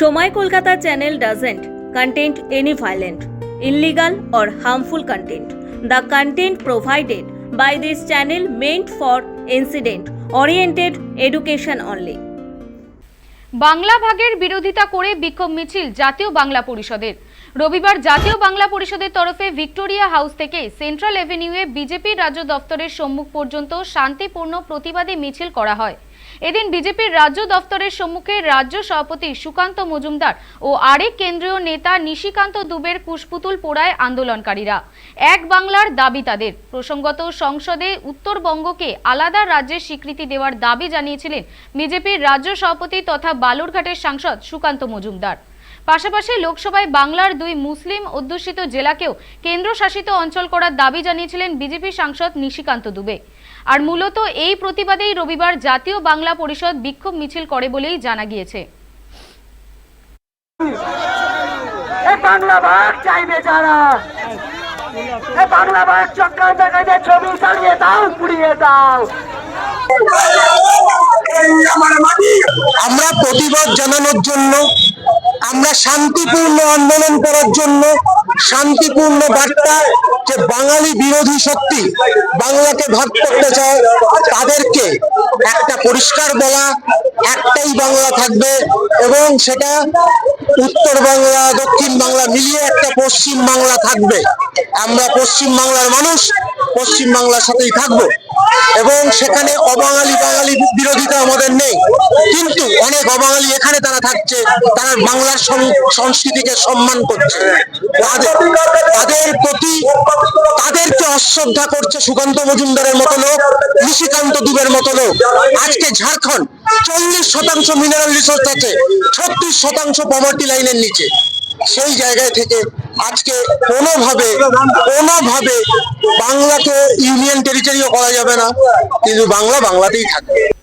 সময় Kolkata channel doesn't content any violent illegal or harmful content the content provided by this channel meant for incident oriented education only Bangla ভাগের বিরোধিতা করে বিক্ষোভ মিছিল জাতীয় বাংলা পরিষদের। রবিবার জাতীয় বাংলা পরিষদের তরফে ভিক্টোরিয়া হাউস থেকে সেন্ট্রাল এভিনিউয়ে বিজেপির রাজ্য দফতরের সম্মুখ পর্যন্ত শান্তিপূর্ণ প্রতিবাদী মিছিল করা হয়। এদিন বিজেপির রাজ্য দফতরের সম্মুখে রাজ্য সভাপতি সুকান্ত মজুমদার ও আরেক কেন্দ্রীয় নেতা নিশিকান্ত দুবের কুশপুতুল পোড়ায় আন্দোলনকারীরা। এক বাংলার দাবি তাদের। প্রসঙ্গত সংসদে উত্তরবঙ্গকে আলাদা রাজ্যের স্বীকৃতি দেওয়ার দাবি জানিয়েছিলেন বিজেপির রাজ্য সভাপতি তথা বালুরঘাটের সাংসদ সুকান্ত মজুমদার। পাশাপাশি লোকসভায় বাংলার দুই মুসলিম অধ্যুষিত জেলাকেও কেন্দ্রশাসিত অঞ্চল করার দাবি জানিয়েছিলেন বিজেপি সাংসদ নিশিকান্ত দুবে। আর মূলত এই প্রতিবাদেই রবিবার জাতীয় বাংলা পরিষদ বিক্ষোভ মিছিল করে বলেই জানা গিয়েছে। বাংলা ভাগ চাইবে যারা। বাংলা ভাগ চক্রান্ত ছবি চালিয়ে দাও পুড়িয়ে দাও। আমরা প্রতিবাদ জানানোর জন্য আমরা শান্তিপূর্ণ আন্দোলন করার জন্য শান্তিপূর্ণ বার্তা যে বাঙালি বিরোধী শক্তি বাংলাকে ভাগ করতে চায়, তাদেরকে একটা পরিষ্কার বলা, একটাই বাংলা থাকবে এবং সেটা উত্তর বাংলা, দক্ষিণ বাংলা মিলিয়ে একটা পশ্চিম বাংলা থাকবে। আমরা পশ্চিম বাংলার মানুষ, পশ্চিম বাংলার সাথেই থাকব। এবং সেখানে অবাঙালি বাঙালি বিরোধিতা আমাদের নেই। কিন্তু অনেক অবাঙালি এখানে তারা থাকছে, তারা বাংলার সংস্কৃতিকে সম্মান করছে। তাদের প্রতি, তাদেরকে অশ্রদ্ধা করছে সুকান্ত মজুমদারের মতো লোক, নিশিকান্ত দুবের মতো লোক। আজকে ঝাড়খণ্ড চল্লিশ শতাংশ মিনারেল রিসোর্স আছে, ছত্রিশ শতাংশ পভার্টি লাইনের নিচে। সেই জায়গায় থেকে আজকে কোনোভাবে কোনোভাবে বাংলাকে ইউনিয়ন টেরিটরিও করা যাবে না। কিন্তু বাংলা বাংলাতেই থাকবে।